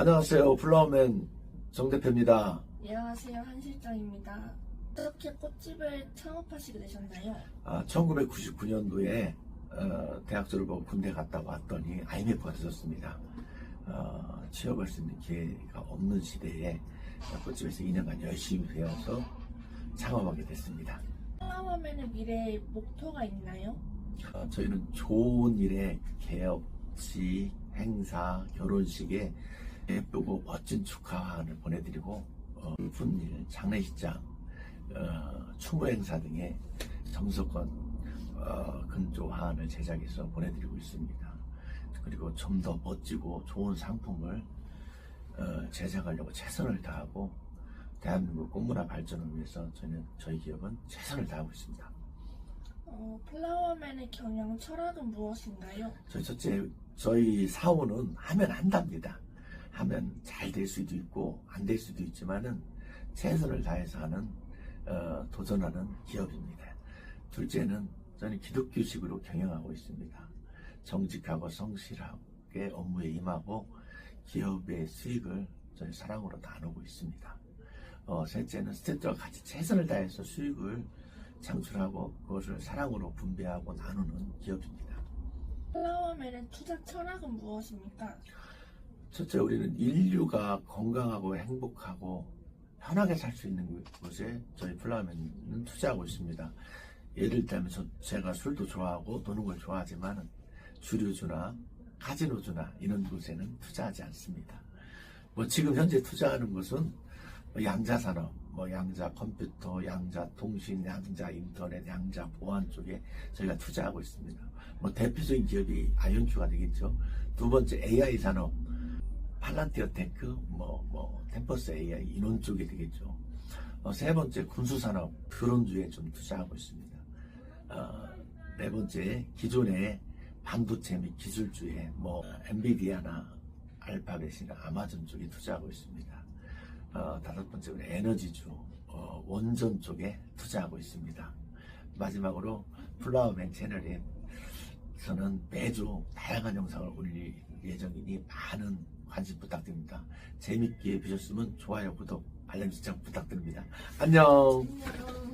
안녕하세요. 플라워맨 정 대표입니다. 안녕하세요 한 실장입니다. 어떻게 꽃집을 창업하시게 되셨나요? 아, 1999년도에 어, 대학 졸업하고 군대 갔다 왔더니 IMF가 터졌습니다. 어, 취업할 수 있는 기회가 없는 시대에 꽃집에서 2년간 열심히 배워서 창업하게 됐습니다. 플라워맨의 미래의 목표가 있나요? 어, 저희는 좋은 일에 개업식, 행사, 결혼식에 예쁘고 멋진 축하를 보내드리고 어, 예쁜 일, 장례식장, 어, 추모 행사 등의 정석권 어, 근조화환을 제작해서 보내드리고 있습니다. 그리고 좀 더 멋지고 좋은 상품을 어, 제작하려고 최선을 다하고 대한민국 꽃문화 발전을 위해서 저희는 저희 기업은 최선을 다하고 있습니다. 어, 플라워맨의 경영 철학은 무엇인가요? 저희 첫째, 저희 사원은 하면 한답니다. 하면 잘 될 수도 있고 안 될 수도 있지만은 최선을 다해서 하는 어, 도전하는 기업입니다. 둘째는 저는 기독교식으로 경영하고 있습니다. 정직하고 성실하게 업무에 임하고 기업의 수익을 저희 사랑으로 나누고 있습니다. 어, 셋째는 스태프와 같이 최선을 다해서 수익을 창출하고 그것을 사랑으로 분배하고 나누는 기업입니다. 플라워맨의 투자 철학은 무엇입니까? 첫째, 우리는 인류가 건강하고 행복하고 편하게 살 수 있는 곳에 저희 플라멘은 투자하고 있습니다. 예를 들면 저, 제가 술도 좋아하고 노는 걸 좋아하지만 주류주나 카지노주나 이런 곳에는 투자하지 않습니다. 뭐 지금 현재 투자하는 것은 뭐 양자산업, 뭐 양자 컴퓨터, 양자 통신, 양자 인터넷, 양자 보안 쪽에 저희가 투자하고 있습니다. 뭐 대표적인 기업이 아이온큐가 되겠죠. 두 번째 AI 산업, 팔란티어 테크, 뭐, 뭐, 템퍼스 AI, 인원 쪽이 되겠죠. 어, 세 번째, 군수산업, 드론주에 좀 투자하고 있습니다. 어, 네 번째, 기존의 반도체 및 기술주에 뭐, 엔비디아나 알파벳이나 아마존 쪽에 투자하고 있습니다. 어, 다섯 번째는 에너지주, 어, 원전 쪽에 투자하고 있습니다. 마지막으로 플라워 맨 채널에 저는 매주 다양한 영상을 올릴 예정이니 많은 관심 부탁드립니다. 재밌게 보셨으면 좋아요, 구독, 알림 설정 부탁드립니다. 안녕! 안녕.